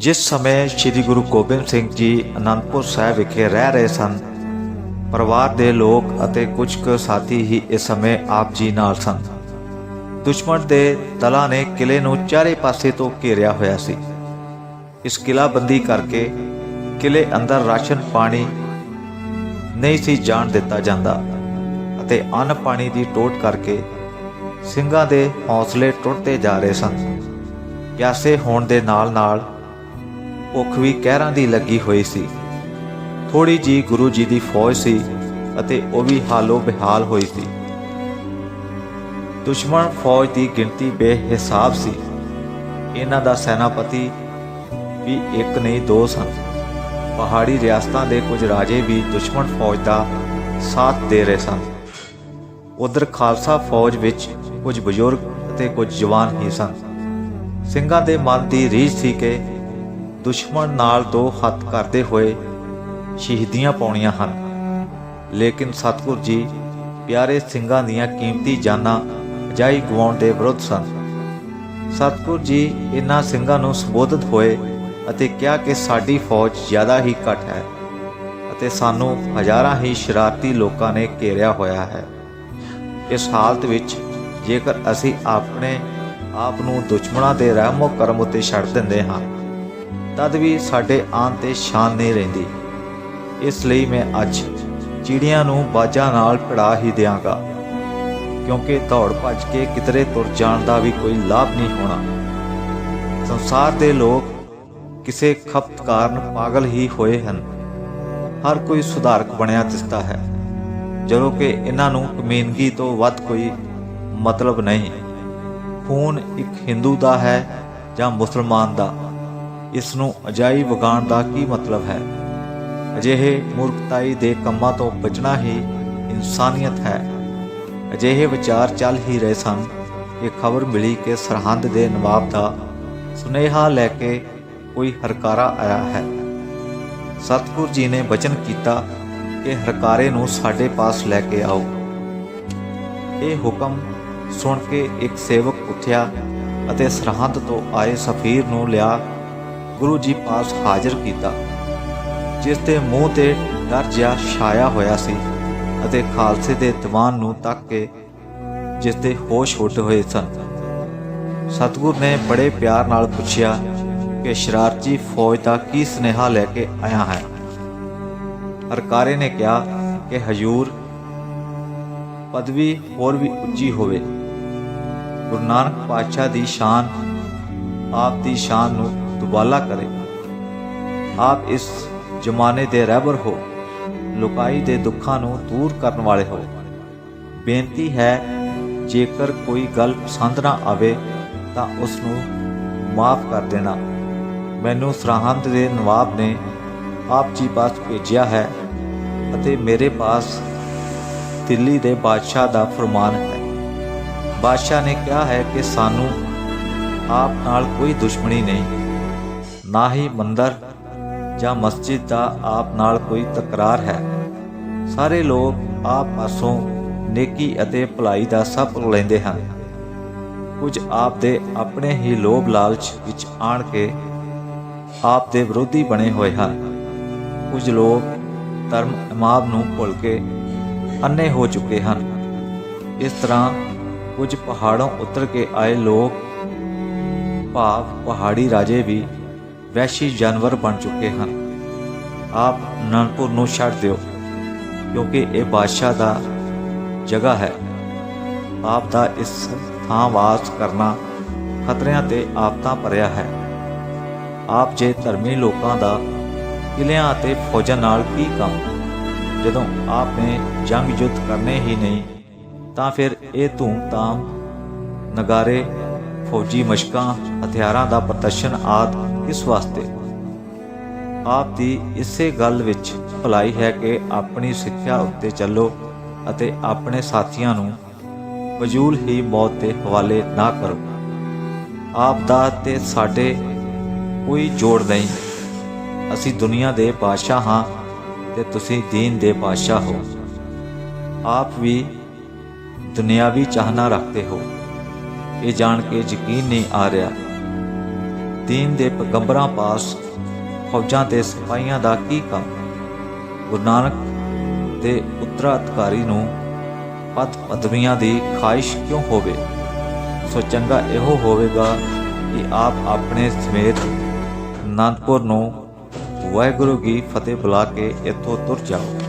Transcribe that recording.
ਜਿਸ ਸਮੇਂ ਸ੍ਰੀ ਗੁਰੂ ਗੋਬਿੰਦ ਸਿੰਘ ਜੀ ਅਨੰਦਪੁਰ ਸਾਹਿਬ ਵਿਖੇ ਰਹਿ ਰਹੇ ਸਨ, ਪਰਿਵਾਰ ਦੇ ਲੋਕ ਅਤੇ ਕੁਝ ਕੁ ਸਾਥੀ ਹੀ ਇਸ ਸਮੇਂ ਆਪ ਜੀ ਨਾਲ ਸਨ। ਦੁਸ਼ਮਣ ਦੇ ਦਲਾਂ ਨੇ ਕਿਲੇ ਨੂੰ ਚਾਰੇ ਪਾਸੇ ਤੋਂ ਘੇਰਿਆ ਹੋਇਆ ਸੀ। ਇਸ ਕਿਲਾਬੰਦੀ ਕਰਕੇ ਕਿਲੇ ਅੰਦਰ ਰਾਸ਼ਨ ਪਾਣੀ ਨਹੀਂ ਸੀ ਜਾਣ ਦਿੱਤਾ ਜਾਂਦਾ ਅਤੇ ਅੰਨ ਪਾਣੀ ਦੀ ਟੋਟ ਕਰਕੇ ਸਿੰਘਾਂ ਦੇ ਹੌਸਲੇ ਟੁੱਟਦੇ ਜਾ ਰਹੇ ਸਨ। ਪਿਆਸੇ ਹੋਣ ਦੇ ਨਾਲ-ਨਾਲ ਭੁੱਖ ਵੀ ਕਹਿਰਾਂ ਦੀ ਲੱਗੀ ਹੋਈ ਸੀ। ਥੋੜੀ ਜੀ ਗੁਰੂ ਜੀ ਦੀ ਫੌਜ ਸੀ ਅਤੇ ਉਹ ਵੀ ਹਾਲੋ ਬਿਹਾਲ ਹੋਈ ਸੀ। ਦੁਸ਼ਮਣ ਫੌਜ ਦੀ ਗਿਣਤੀ ਬੇਹਿਸਾਬ ਸੀ। ਇਹਨਾਂ ਦਾ ਸੈਨਾਪਤੀ ਵੀ ਇੱਕ ਨਹੀਂ, ਦੋ ਸਨ। ਪਹਾੜੀ ਰਿਆਸਤਾਂ ਦੇ ਕੁਝ ਰਾਜੇ ਵੀ ਦੁਸ਼ਮਣ ਫੌਜ ਦਾ ਸਾਥ ਦੇ ਰਹੇ ਸਨ। ਉਧਰ ਖਾਲਸਾ ਫੌਜ ਵਿੱਚ ਕੁਝ ਬਜ਼ੁਰਗ ਅਤੇ ਕੁਝ ਜਵਾਨ ਹੀ ਸਨ। ਸਿੰਘਾਂ ਦੇ ਮਨ ਦੀ ਰੀਝ ਸੀ ਕਿ ਦੁਸ਼ਮਣ ਨਾਲ ਦੋ ਹੱਥ ਕਰਦੇ ਹੋਏ ਸ਼ਹੀਦੀਆਂ ਪਾਉਣੀਆਂ ਹਨ। ਲੇਕਿਨ ਸਤਿਗੁਰ ਜੀ, ਪਿਆਰੇ ਸਿੰਘਾਂ ਦੀਆਂ ਕੀਮਤੀ ਜਾਨਾਂ ਅਜਾਈ ਗਵਾਉਣ ਦੇ ਵਿਰੁੱਧ ਸਨ। ਸਤਿਗੁਰ ਜੀ ਇਹਨਾਂ ਸਿੰਘਾਂ ਨੂੰ ਸੰਬੋਧਿਤ ਹੋਏ ਅਤੇ ਕਿਹਾ ਕਿ ਸਾਡੀ ਫੌਜ ਜ਼ਿਆਦਾ ਹੀ ਘੱਟ ਹੈ ਅਤੇ ਸਾਨੂੰ ਹਜ਼ਾਰਾਂ ਹੀ ਸ਼ਰਾਰਤੀ ਲੋਕਾਂ ਨੇ ਘੇਰਿਆ ਹੋਇਆ ਹੈ। ਇਸ ਹਾਲਤ ਵਿੱਚ ਜੇਕਰ ਅਸੀਂ ਆਪਣੇ ਆਪ ਨੂੰ ਦੁਸ਼ਮਣਾਂ ਦੇ ਰਹਿਮੋ ਕਰਮ ਉੱਤੇ ਛੱਡ ਦਿੰਦੇ ਹਾਂ ਤਦ ਵੀ ਸਾਡੇ ਆਨ ਤੇ ਸ਼ਾਨ ਨਹੀਂ ਰਹਿੰਦੀ। ਇਸ ਲਈ ਮੈਂ ਅੱਜ ਚਿੜੀਆਂ ਨੂੰ ਬਾਜਾਂ ਨਾਲ ਪੜਾ ਹੀ ਦਿਆਂਗਾ। ਕਿਉਂਕਿ ਦੌੜ ਭੱਜ ਕੇ ਕਿਤਰੇ ਤੁਰ ਜਾਣ ਦਾ ਵੀ ਕੋਈ ਲਾਭ ਨਹੀਂ ਹੋਣਾ। ਸੰਸਾਰ ਦੇ ਲੋਕ ਕਿਸੇ ਖਪਤ ਕਾਰਨ ਪਾਗਲ ਹੀ ਹੋਏ ਹਨ। ਹਰ ਕੋਈ ਸੁਧਾਰਕ ਬਣਿਆ ਦਿਸਦਾ ਹੈ। ਜਦੋਂ ਕਿ ਇਹਨਾਂ ਨੂੰ ਕਮੀਨਗੀ ਤੋਂ ਵੱਧ ਕੋਈ ਮਤਲਬ ਨਹੀਂ। ਖੂਨ ਇੱਕ ਹਿੰਦੂ ਦਾ ਹੈ ਜਾਂ ਮੁਸਲਮਾਨ ਦਾ? ਇਸ ਨੂੰ ਅਜਾਈ ਵਗਾਉਣ ਦਾ ਕੀ ਮਤਲਬ ਹੈ? ਅਜਿਹੇ ਮੂਰਖਤਾਈ ਦੇ ਕੰਮਾਂ ਤੋਂ ਬਚਣਾ ਹੀ ਇਨਸਾਨੀਅਤ ਹੈ। ਅਜਿਹੇ ਵਿਚਾਰ ਚੱਲ ਹੀ ਰਹੇ ਸਨ। ਕਿ ਖਬਰ ਮਿਲੀ ਕਿ ਸਰਹੰਦ ਦੇ ਨਵਾਬ ਦਾ ਸੁਨੇਹਾ ਲੈ ਕੇ ਕੋਈ ਹਰਕਾਰਾ ਆਇਆ ਹੈ। ਸਤਿਗੁਰ ਜੀ ਨੇ ਬਚਨ ਕੀਤਾ ਕਿ ਹਰਕਾਰੇ ਨੂੰ ਸਾਡੇ ਪਾਸ ਲੈ ਕੇ ਆਓ। ਇਹ ਹੁਕਮ ਸੁਣ ਕੇ ਇੱਕ ਸੇਵਕ ਉੱਠਿਆ ਅਤੇ ਸਰਹੰਦ ਤੋਂ ਆਏ ਸਫੀਰ ਨੂੰ ਲਿਆ ਗੁਰੂ ਜੀ ਪਾਸ ਹਾਜ਼ਰ ਕੀਤਾ, ਜਿਸ ਤੇ ਮੂੰਹ ਤੇ ਡਰ ਜਿਹਾ ਛਾਇਆ ਹੋਇਆ ਸੀ ਅਤੇ ਖਾਲਸੇ ਦੇ ਦੀਵਾਨ ਨੂੰ ਤੱਕ ਕੇ ਜਿਸ ਦੇ ਹੋਸ਼ ਉੱਡ ਹੋਏ ਸਨ। ਸਤਿਗੁਰ ਨੇ ਬੜੇ ਪਿਆਰ ਨਾਲ ਪੁੱਛਿਆ ਕਿ ਸ਼ਰਾਰਤੀ ਫੌਜ ਦਾ ਕੀ ਸੁਨੇਹਾ ਲੈ ਕੇ ਆਇਆ ਹੈ। ਹਰਕਾਰੇ ਨੇ ਕਿਹਾ ਕਿ ਹਜੂਰ ਪਦਵੀ ਹੋਰ ਵੀ ਉੱਚੀ ਹੋਵੇ। ਗੁਰੂ ਨਾਨਕ ਪਾਤਸ਼ਾਹ ਦੀ ਸ਼ਾਨ, ਆਪ ਦੀ ਸ਼ਾਨ ਨੂੰ ਦੁਬਾਲਾ ਕਰੇ। ਆਪ ਇਸ ਜ਼ਮਾਨੇ ਦੇ ਰਹਿਬਰ ਹੋ। ਲੁਕਾਈ ਦੇ ਦੁੱਖਾਂ ਨੂੰ ਦੂਰ ਕਰਨ ਵਾਲੇ ਹੋ। ਬੇਨਤੀ ਹੈ, ਜੇਕਰ ਕੋਈ ਗੱਲ ਪਸੰਦ ਨਾ ਆਵੇ, ਤਾਂ ਉਸ ਨੂੰ ਮਾਫ ਕਰ ਦੇਣਾ। ਮੈਨੂੰ ਸਰਹੰਦ ਦੇ ਨਵਾਬ ਨੇ ਆਪ ਜੀ ਪਾਸ ਭੇਜਿਆ ਹੈ ਅਤੇ ਮੇਰੇ ਪਾਸ ਦਿੱਲੀ ਦੇ ਬਾਦਸ਼ਾਹ ਦਾ ਫਰਮਾਨ ਹੈ। ਬਾਦਸ਼ਾਹ ਨੇ ਕਿਹਾ ਹੈ ਕਿ ਸਾਨੂੰ ਆਪ ਨਾਲ ਕੋਈ ਦੁਸ਼ਮਣੀ ਨਹੀਂ। ਨਾ ਹੀ ਮੰਦਰ ਜਾਂ ਮਸਜਿਦ ਦਾ ਆਪ ਨਾਲ ਕੋਈ ਤਕਰਾਰ ਹੈ। ਸਾਰੇ ਲੋਕ ਆਪ ਪਾਸੋਂ ਨੇਕੀ ਅਤੇ ਭਲਾਈ ਦਾ ਸਭ ਲੈਂਦੇ ਹਨ। ਕੁਝ ਆਪ ਦੇ ਆਪਣੇ ਹੀ ਲੋਭ ਲਾਲਚ ਵਿੱਚ ਆਣ ਕੇ ਆਪ ਦੇ ਵਿਰੋਧੀ ਬਣੇ ਹੋਏ ਹਨ। ਕੁਝ ਲੋਕ ਧਰਮ ਇਮਾਮ ਨੂੰ ਭੁੱਲ ਕੇ ਅੰਨੇ ਹੋ ਚੁੱਕੇ ਹਨ। ਇਸ ਤਰ੍ਹਾਂ ਕੁਝ ਪਹਾੜੋਂ ਉਤਰ ਕੇ ਆਏ ਲੋਕ ਭਾਵ ਪਹਾੜੀ ਰਾਜੇ ਵੀ ਵੈਸ਼ੀ ਜਾਨਵਰ ਬਣ ਚੁੱਕੇ ਹਨ। ਆਪ ਅਨੰਦਪੁਰ ਨੂੰ ਛੱਡ ਦਿਓ, ਕਿਉਂਕਿ ਇਹ ਬਾਦਸ਼ਾਹ ਦਾ ਜਗ੍ਹਾ ਹੈ। ਆਪ ਦਾ ਇਸ ਥਾਂ ਵਾਸ ਕਰਨਾ ਖਤਰਿਆਂ ਤੇ ਆਫਤਾਂ ਭਰਿਆ ਹੈ। ਆਪ ਜੇ ਧਰਮੀ ਲੋਕਾਂ ਦਾ ਕਿਲਿਆਂ ਅਤੇ ਫੌਜਾਂ ਨਾਲ ਕੀ ਕੰਮ? ਜਦੋਂ ਆਪ ਨੇ ਜੰਗ ਯੁੱਧ ਕਰਨੇ ਹੀ ਨਹੀਂ, ਤਾਂ ਫਿਰ ਇਹ ਧੂਮ-ਧਾਮ ਨਗਾਰੇ, ਫੌਜੀ ਮਸ਼ਕਾਂ, ਹਥਿਆਰਾਂ ਦਾ ਪ੍ਰਦਰਸ਼ਨ ਆਦ ਕਿਸ ਵਾਸਤੇ। ਆਪ ਦੀ ਇਸੇ ਗੱਲ ਵਿੱਚ ਭਲਾਈ ਹੈ ਕਿ ਆਪਣੀ ਸਿੱਖਿਆ ਉੱਤੇ ਚੱਲੋ ਅਤੇ ਆਪਣੇ ਸਾਥੀਆਂ ਨੂੰ ਫਜ਼ੂਲ ਹੀ ਮੌਤ ਦੇ ਹਵਾਲੇ ਨਾ ਕਰੋ। ਆਪ ਦਾ ਤੇ ਸਾਡੇ ਕੋਈ ਜੋੜ ਨਹੀਂ। ਅਸੀਂ ਦੁਨੀਆ ਦੇ ਬਾਦਸ਼ਾਹ ਹਾਂ ਤੇ ਤੁਸੀਂ ਦੀਨ ਦੇ ਬਾਦਸ਼ਾਹ ਹੋ। ਆਪ ਵੀ ਦੁਨਿਆਵੀ ਚਾਹਨਾ ਰੱਖਦੇ ਹੋ। ਇਹ ਜਾਣ ਕੇ ਯਕੀਨ ਨਹੀਂ ਆ ਰਿਹਾ ਦੀਨ ਦੇ ਪੈਗੰਬਰਾਂ ਪਾਸ ਫੌਜਾਂ ਤੇ ਸਿਪਾਹੀਆਂ ਦਾ ਕੀ ਕੰਮ? ਗੁਰੂ ਨਾਨਕ ਦੇ ਉੱਤਰਾਧਿਕਾਰੀ ਨੂੰ ਪਦ ਪਦਵੀਆਂ ਦੀ ਖਾਹਿਸ਼ ਕਿਉਂ ਹੋਵੇ? ਸੋ ਚੰਗਾ ਇਹੋ ਹੋਵੇਗਾ ਕਿ ਆਪ ਆਪਣੇ ਸਮੇਤ ਅਨੰਦਪੁਰ ਨੂੰ ਵਾਹਿਗੁਰੂ ਕੀ ਫਤਿਹ ਬੁਲਾ ਕੇ ਇੱਥੋਂ ਤੁਰ ਜਾਓ।